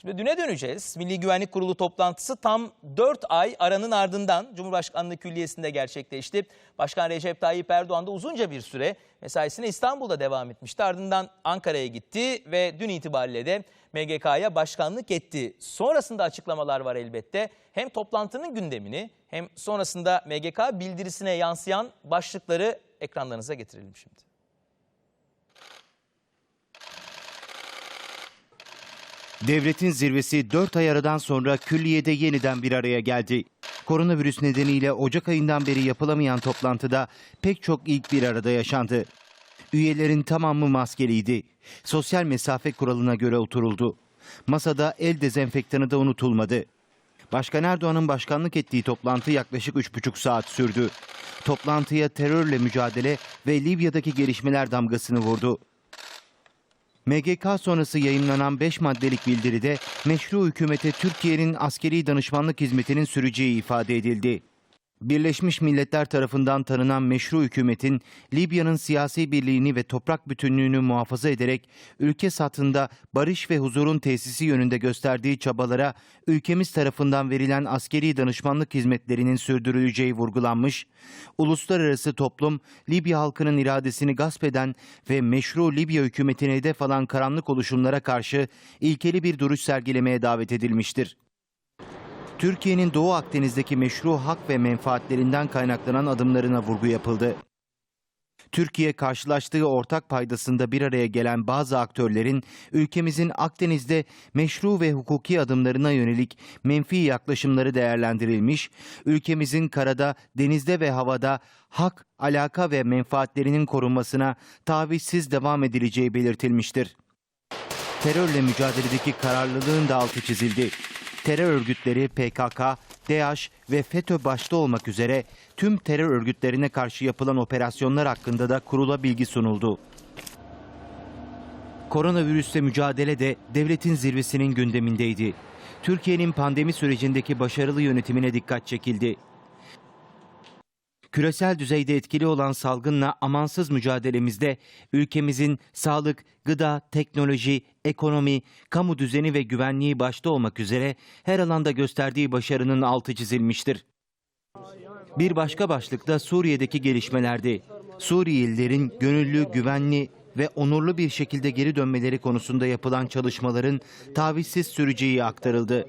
Şimdi düne döneceğiz. Milli Güvenlik Kurulu toplantısı tam 4 ay aranın ardından Cumhurbaşkanlığı Külliyesi'nde gerçekleşti. Başkan Recep Tayyip Erdoğan da uzunca bir süre mesaisine İstanbul'da devam etmişti. Ardından Ankara'ya gitti ve dün itibariyle de MGK'ya başkanlık etti. Sonrasında açıklamalar var elbette. Hem toplantının gündemini hem sonrasında MGK bildirisine yansıyan başlıkları ekranlarınıza getirelim şimdi. Devletin zirvesi 4 ay aradan sonra külliyede yeniden bir araya geldi. Koronavirüs nedeniyle Ocak ayından beri yapılamayan toplantıda pek çok ilk bir arada yaşandı. Üyelerin tamamı maskeliydi. Sosyal mesafe kuralına göre oturuldu. Masada el dezenfektanı da unutulmadı. Başkan Erdoğan'ın başkanlık ettiği toplantı yaklaşık 3,5 saat sürdü. Toplantıya terörle mücadele ve Libya'daki gelişmeler damgasını vurdu. MGK sonrası yayınlanan 5 maddelik bildiride meşru hükümete Türkiye'nin askeri danışmanlık hizmetinin süreceği ifade edildi. Birleşmiş Milletler tarafından tanınan meşru hükümetin Libya'nın siyasi birliğini ve toprak bütünlüğünü muhafaza ederek ülke satında barış ve huzurun tesisi yönünde gösterdiği çabalara ülkemiz tarafından verilen askeri danışmanlık hizmetlerinin sürdürüleceği vurgulanmış, uluslararası toplum Libya halkının iradesini gasp eden ve meşru Libya hükümetine hedef alan karanlık oluşumlara karşı ilkeli bir duruş sergilemeye davet edilmiştir. Türkiye'nin Doğu Akdeniz'deki meşru hak ve menfaatlerinden kaynaklanan adımlarına vurgu yapıldı. Türkiye karşılaştığı ortak paydasında bir araya gelen bazı aktörlerin ülkemizin Akdeniz'de meşru ve hukuki adımlarına yönelik menfi yaklaşımları değerlendirilmiş, ülkemizin karada, denizde ve havada hak, alaka ve menfaatlerinin korunmasına tavizsiz devam edileceği belirtilmiştir. Terörle mücadeledeki kararlılığın da altı çizildi. Terör örgütleri PKK, DAEŞ ve FETÖ başta olmak üzere tüm terör örgütlerine karşı yapılan operasyonlar hakkında da kurula bilgi sunuldu. Koronavirüsle mücadele de devletin zirvesinin gündemindeydi. Türkiye'nin pandemi sürecindeki başarılı yönetimine dikkat çekildi. Küresel düzeyde etkili olan salgınla amansız mücadelemizde ülkemizin sağlık, gıda, teknoloji, ekonomi, kamu düzeni ve güvenliği başta olmak üzere her alanda gösterdiği başarının altı çizilmiştir. Bir başka başlık da Suriye'deki gelişmelerdi. Suriyelilerin gönüllü, güvenli ve onurlu bir şekilde geri dönmeleri konusunda yapılan çalışmaların tavizsiz süreceği aktarıldı.